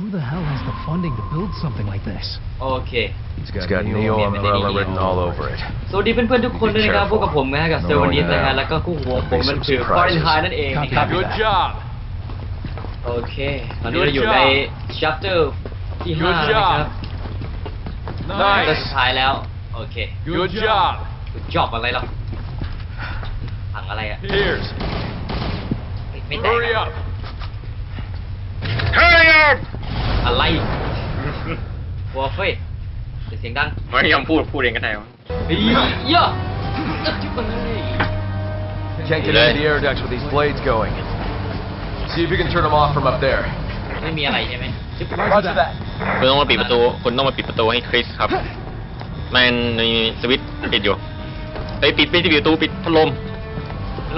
Who the hell has the funding to build something like this? โอเค It's got Neo Umbrella written all over it. สวัสดีเพื่อนๆทุกคนด้วยนะครับพวกกับผมนะฮะกับเซอร์วันนี้นะฮะแล้วก็คู่หูของผมมันคือฟอร์เรนไฮนั่นเองนะครับ Good job. โอเคตอนนี้เราอยู่ใน chapter ที่ห้า Good นะครับ job. ก็สุดท้ายแล้วโอเค Good job. จอบอะไรหรอถังอะไรอะ Here's. ไม่ไม่แตก Hurry อะ up. Hurry up. อะไรหัวเฟ้ยเดี๋ยวเสียงดังไม่ยอมพูดพูดเองก็ได้วะเฮ้ยเยอะจับจุ๊บมันเลย Can't get into the air ducts with these blades going. See if you can turn them off from up there. ไม่มีอะไรใช่ไหมจุ๊บ Roger that. คุณต้องมาปิดประตู คุณต้องมาปิดประตูให้คริสครับ มันมีสวิตช์ปิดอยู่ไปปิดปิดปิดประตูปิดพัดลม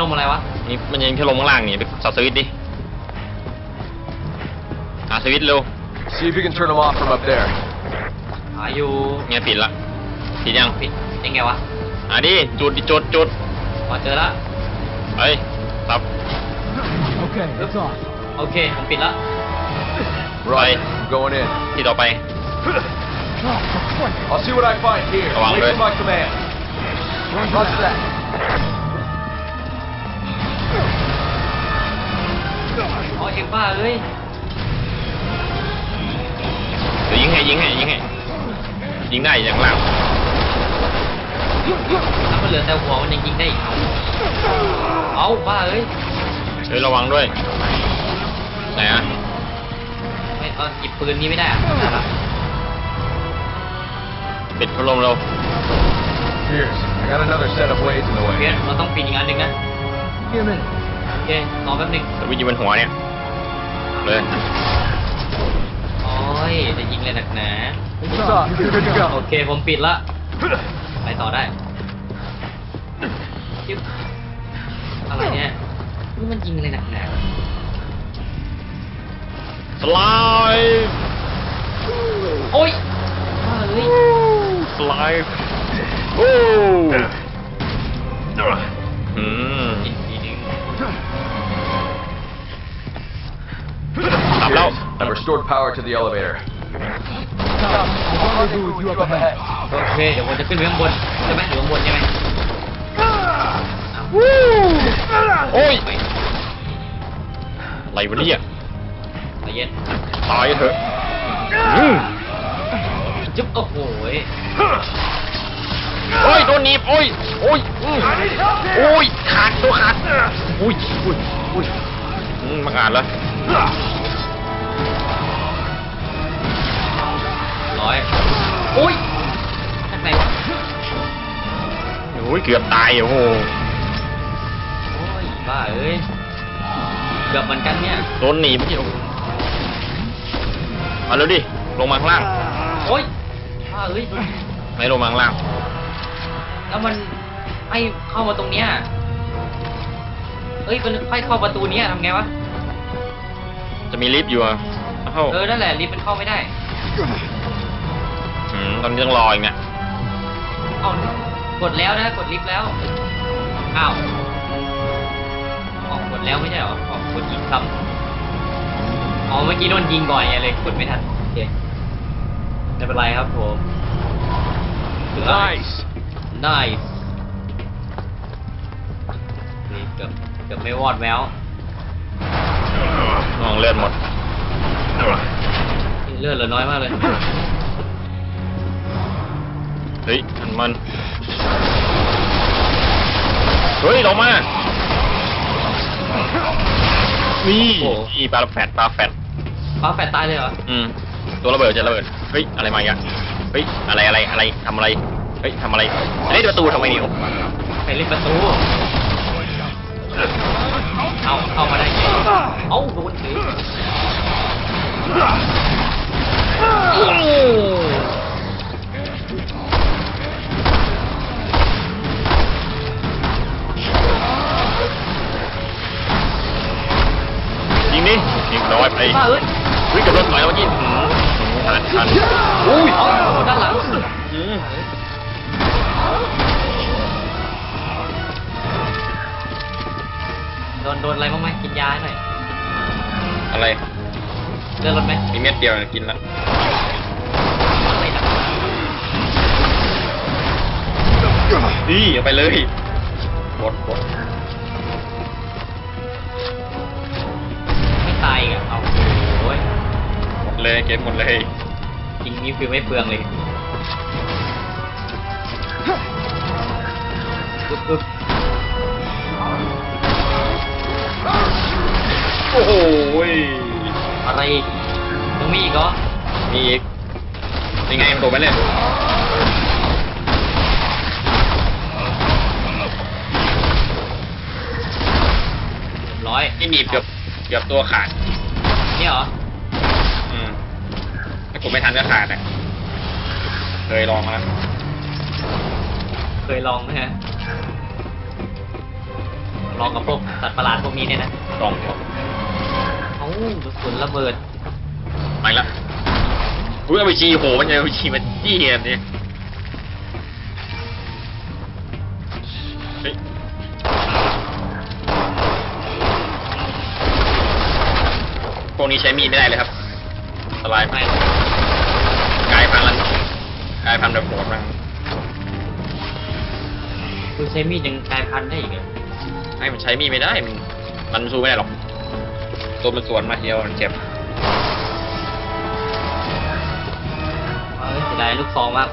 ลงอะไรวะ นี่มันยังพัดลมข้างล่างนี่ไปสับสวิตช์ดิหาสวิตช์เร็ว See if you can turn them off from up there. หาอยู่เนี่ยปิดละปิดยังปิดยังไงวะอะดิจุดดิจุดจุดพอเจอละไปสับ Okay, it's off. โอเคผมปิดละ Right. I'm going in. ที่ต่อไป Oh, for Christ's I'll see what I find here. Come on, Wait Ray. for my command. Roger that. อ๋อเอ็มบ้าเอ้ยเดี๋ยวยิงให้ยิงให้ยิงให้ยิงได้อย่างล่างถ้ามันเหลือแต่หัวมันยังยิงได้อีกเอาบ้าเอ้ยเฮ้ยระวังด้วยไหนอะไม่เอาหยิบปืนนี้ไม่ได้อะได้ปะปิดพัดลมเร็ว Here's. I got another set of blades in the เพีย way. นเราต้องปิดอีกอันหนึ่งนะ Give me a minute. โอเครอแป๊บหนึงสวิตช์อยู่บนหัวเนี่ยเลยโอ้ ยจะยิงเลยหนักหนา It's off. You're good to โอ go. เคผมปิดละ ไปต่อได้จิ๊บอะไรเนี่ยนี่มันยิงอะไรหนักหนาสไลด์โอ้ยบ้าเอ้ยสไลด์โอ้อืมอีกทีหนึง ตับแล้ว I've restored power to the elevator. Stop. I'll rendezvous with you up ahead. โอเค เดี๋ยวผมจะขึ้นไปข้างบนใช่ไหมอยู่ข้างบนใช่ไหมโอ้ยไม่อะไรวะเนี่ยใจเย็นตายเถอะอืมจุ๊บโอ้โหยโอ้ยโดนหนีบโอ้ยโอ้ยอืมโอ้ยขาดตัวขาดอุ้ยอุ้ยอุ้ยอืมมาขาดแล้ว ร้อยโอ้ยข้างในวะโอ้ยเกือบตายโอ้โหโอ้ยบ้าเอ้ยเกือบเหมือนกันเนี่ยโดนหนีบที่มาเร็วดิลงมาข้างล่างโอ้ยบ้าเอ้ยไม่ลงมาข้างล่างแล้วมันให้เข้ามาตรงเนี้ยเอ้ยมันให้เข้าประตูเนี้ยทำไงวะจะมีลิฟต์อยู่อะเอ้าเออนั่นแหละลิฟต์มันเข้าไม่ได้อื มตอนนี้ต้องรออีกเนี่ยเอากดแล้วนะ กดลิฟต์แล้ว อ้าว ออกกดแล้วไม่ใช่เหรอ ออกกดอีกคำอ๋อ เมื่อกี้โดนยิงก่อนไงเลยกดไม่ทันโอเคไม่เป็นไรครับผมเหลือ Nice. nice นี่เกือบเกือบไม่วอดแววมองเลือดหมด เลือดเหลือน้อยมากเลย เฮ้ยมันมัน เฮ้ยลงมา นี่โอ้อีปลาแฟดปลาแฟดป้าแฟดตายเลยเหรอ อืม ตัวระเบิดจะระเบิด เฮ้ย อะไรมาอีกอะเฮ้ย อะไรอะไรอะไรทำอะไร เฮ้ยทำอะไรเฮ้ยประตูทำไมเนี่ยไปเล่นประตู เอาเข้ามาได้ไงเอาโดนถือ โดนโดนอะไรบ้างไหมกินยาให้หน่อยอะไร เลื่อนรถไหมมีเม็ดเดียวนะกินละอะไรนะนี่เอาไปเลยบดบดไม่ตายอีกอะเอาโอ้ยหมดเลยเก็บหมดเลยจริงนี่คือไม่เปลืองเลยปึ๊บปึ๊บ โอ้โหยอะไรอีกยังมีอีกเหรอมีอีกนี่ไงตัวไปเลยเรียบร้อยนี่หนีบเกือบเกือบตัวขาด เนี่ยเหรอ อืมถ้าผมไม่ทันก็ขาดอะเคยลองมาแล้วเคยลองไหมฮะ ลองกับพวกสัตว์ประหลาดพวกนี้เนี่ยนะ ลองเอ้า กระสุนระเบิดไปละอุ้ยเอาไปชีโหมันจะเอาไปชีมันจี้อันนี้เฮ้ยพวกนี้ใช้มีดไม่ได้เลยครับอันตรายไม่มากกลายพันธุ์แล้วกลายพันธุ์แบบโหดมากคุณใช้มีดยังกลายพันธุ์ได้อีกเหรอให้มันใช้มีดไม่ได้ มันมันสู้ไม่ได้หรอก ตัวมันสวนมาเดียวมันเจ็บเอ้ยเสียดายลูกซองมาก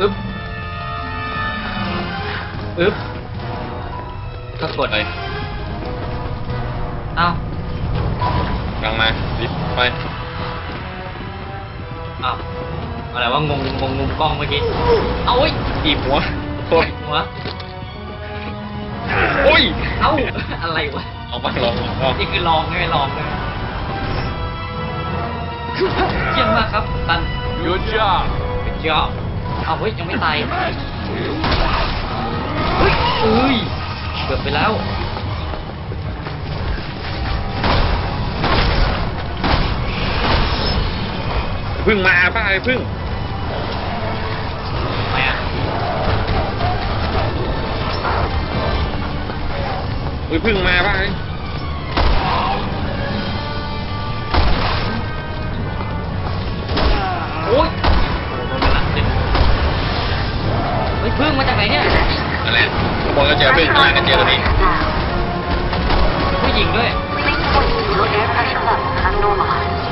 อึ๊บอึ๊บก็กดไปเอ้ากลางมาลิฟต์ไปอ้าว อะไรว่างงงงมุมกล้องเมื่อกี้ เอาเว้ยตีบหัวโอ้ยหัว โอ้ยเอ้า อะไรวะเอามาลองลองนี่คือลองใช่ไหมลองใช่ไหมเยี่ยมมากครับ ตัน Good job. เป็นจอบเอาเฮ้ยยังไม่ตาย เฮ้ยเอ้ยเกือบไปแล้วพึ่งมาป้าไอ้พึ่ง อุ้ยพึ่งมาป้าไอ้โอ้ยโอ้โหโดนไปละหนึ่งเฮ้ยพึ่งมาจากไหนเนี่ยนั่นแหละข้างบนก็เจอพึ่งข้างล่างก็เจอตัวนี้ผู้หญิงด้วย Air pressure levels have normalized.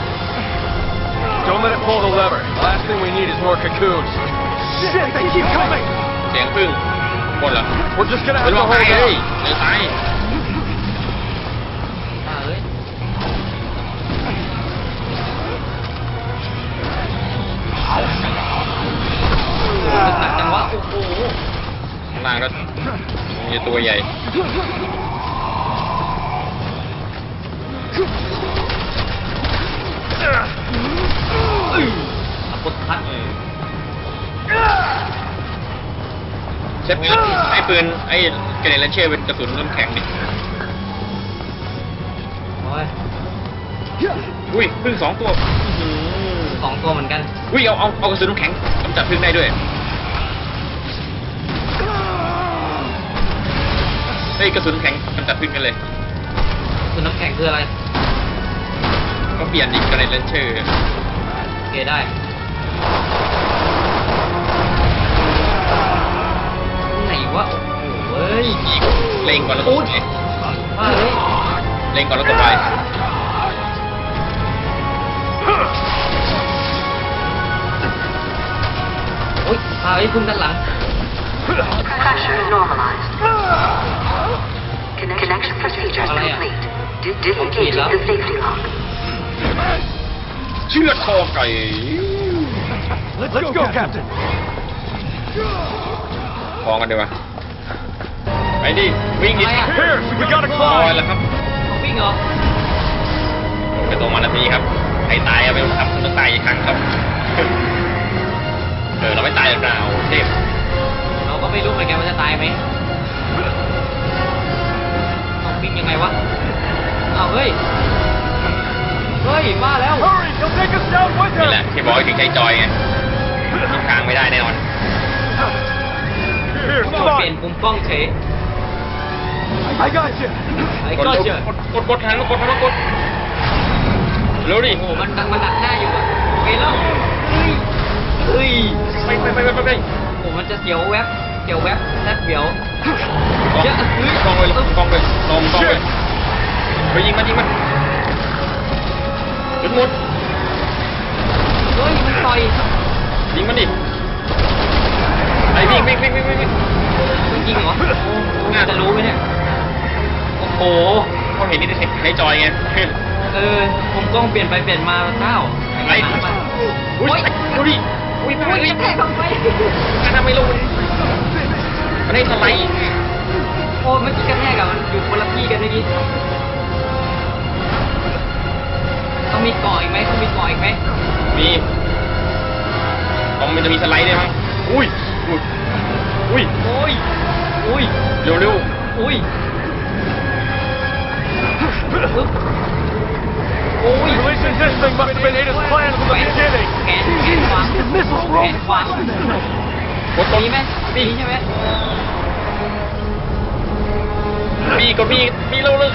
Don't let it pull the lever. Last thing we need is more cocoons. Shit, they keep coming. เสียงพึ่งบนเหรอ We're just gonna เป็ have น to ว่า hold ตายเลย out. เลยตาย ข้างล่างก็มีตัวใหญ่อัปทัดเช็ดไอ้ปืนไอ้เกรเนตเลนเชอร์เป็นกระสุนน้ำแข็งดิโอ้ยอุ้ยพึ่งสองตัวอื้อหือสองตัวเหมือนกัน อุ้ยเอาเอาเอากระสุนน้ำแข็งกำจัดพึ่งได้ด้วย เฮ้ยกระสุนแข็งกำจัดพึ่งกันเลยคือน้ำแข็งคืออะไร ก็เปลี่ยนอีกกระเด็นเลนเชอร์โอเคได้ไหนวะโอ้โหเว้ยอีกเล็งก่อนแล้วกดไงว่าเฮ้ยเล็งก่อนแล้วกดไปโอ้ยพาไอ้พุ่งด้านหลัง Pressure is normalized. Conne- Connection procedures อะไรอะ complete. Di- Disengaging the safety lock. เชือดคอไก่ Let's, go, Captain. พอกันดีกว่าไปดิวิ่งดิอะไรอะ Here, we gotta พอ climb. แล้วครับเขาวิ่งเหรอเป็นตัวมานาทีครับใครตายเอาไปทำต้องตายอีกครั้งครับ เออเราไม่ตายหรอกเราเทพเราก็ไม่รู้เหมือนกันว่าจะตายไหมต้องวิ่ง ยังไงวะอ้าวเฮ้ย เฮ้ยมาแล้ว Hurry, he'll take us down with นี่แหละ him. ที่บอกให้ถึงใช้จอยไงทิ้งทางไม่ได้แน่นอน Here, here. โอ้ Come เปลี่ยน on. มุมกล้องเฉย I got you. ไอ้กดก็เชื่อกดกดกดหันมากดหันมากดเร็วดิ โอ้โหมันดังมันดักหน้าอยู่อะโอเคแล้วเฮ้ยเฮ้ย ไปไปไปไปไปไปโอ้มันจะเสียวแวบเสียวแวบแซดเสียวกล้อง เยอะเฮ้ยกล้องเลยกล้องเลยลองกล้องเลยไปยิงมันยิงมันจุดหมดเฮ้ยมันต่อยยิงมันดิไอ้วิ่งวิ่งวิ่งวิ่งวิ่งวิ่งมันยิงเหรอน่าจะรู้ไหมเนี่ยโอ้โหเขาเห็นนี่ในในจอยไงเออมุมกล้องเปลี่ยนไปเปลี่ยนมาเต้าไอ้หนังมันอุ้ยดูดิอุ้ยโอ้ยกระแทกลงไปทำไมลงมันให้สไลด์ โอ้เมื่อกี้กระแทกอะมันอยู่คนละที่กันเมื่อกี้ต้องมีเกาะอีกไหมต้องมีเกาะอีกไหมมีต้องมันจะมีสไลด์ด้วยมั้งอุ้ยอุ้ยอุ้ยโอ้ยอุ้ยเร็วเร็วอุ้ยปึ๊บโอ้ย Collision this thing must have been Ada's plan from the beginning. แขนแขนขวาแขนขวา กดกดมีไหมมีใช่ไหม มีก็มีมีเร็วเร็ว